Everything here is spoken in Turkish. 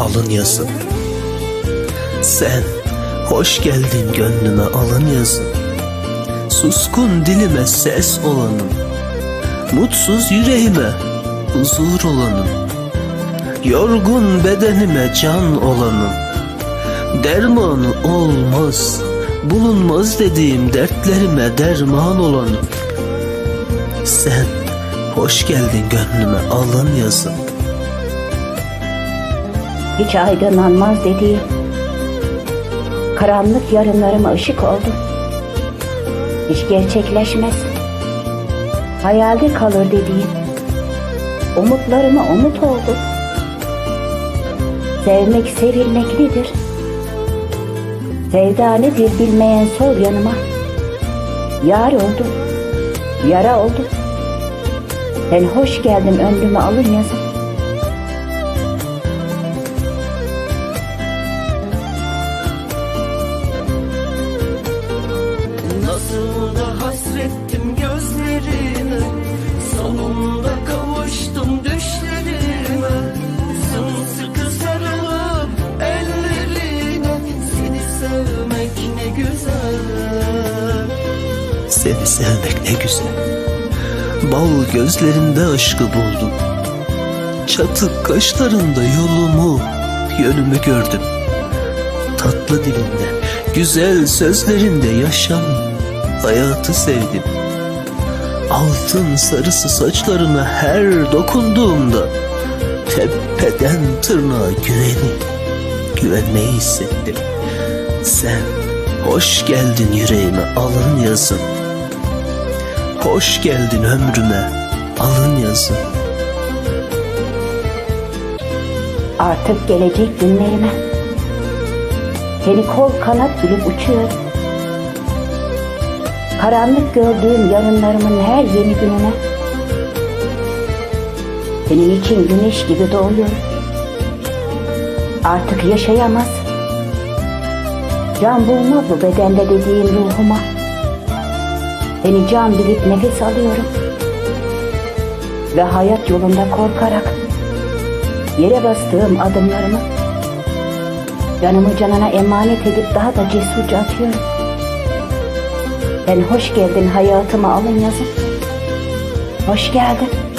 alın yazın. Sen hoş geldin gönlüme alın yazın. Suskun dilime ses olanım. Mutsuz yüreğime huzur olanım. Yorgun bedenime can olanım. Dermanı olmaz, bulunmaz dediğim dertlerime derman olanım. Sen hoş geldin gönlüme alın yazın. Hiç aydınlanmaz dediğim, karanlık yarınlarıma ışık oldum. Hiç gerçekleşmez, hayalde kalır dediğim, umutlarıma umut oldu. Sevmek sevilmek nedir? Sevda nedir bilmeyen sol yanıma. Yar oldu, yara oldu. Sen hoş geldin ömrüme alın yazın. Nasıl da hasrettim gözlerine Sonunda kavuştum düşlerime Sımsıkı sarılıp ellerine Seni sevmek ne güzel Seni sevmek ne güzel. Bal gözlerinde aşkı buldum. Çatık kaşlarında yolumu, yönümü gördüm. Tatlı dilinde, güzel sözlerinde yaşam, hayatı sevdim. Altın sarısı saçlarına her dokunduğumda tepeden tırnağa güveni, güvenmeyi hissettim. Sen hoş geldin yüreğime alın yazın. Hoş geldin ömrüme alın yazın. Artık gelecek günlerime Seni kol kanat bilip uçuyorum Karanlık gördüğüm yarınlarımın her yeni gününe. Senin için güneş gibi doğuyorum Artık yaşayamaz. Can bulmaz bu bedende dediğim ruhuma. Seni can bilip nefes alıyorum. Ve hayat yolunda korkarak Yere bastığım adımlarımı canımı canana emanet edip daha da cesurca atıyorum. Ben hoş geldin hayatıma alın yazın. Hoş geldin.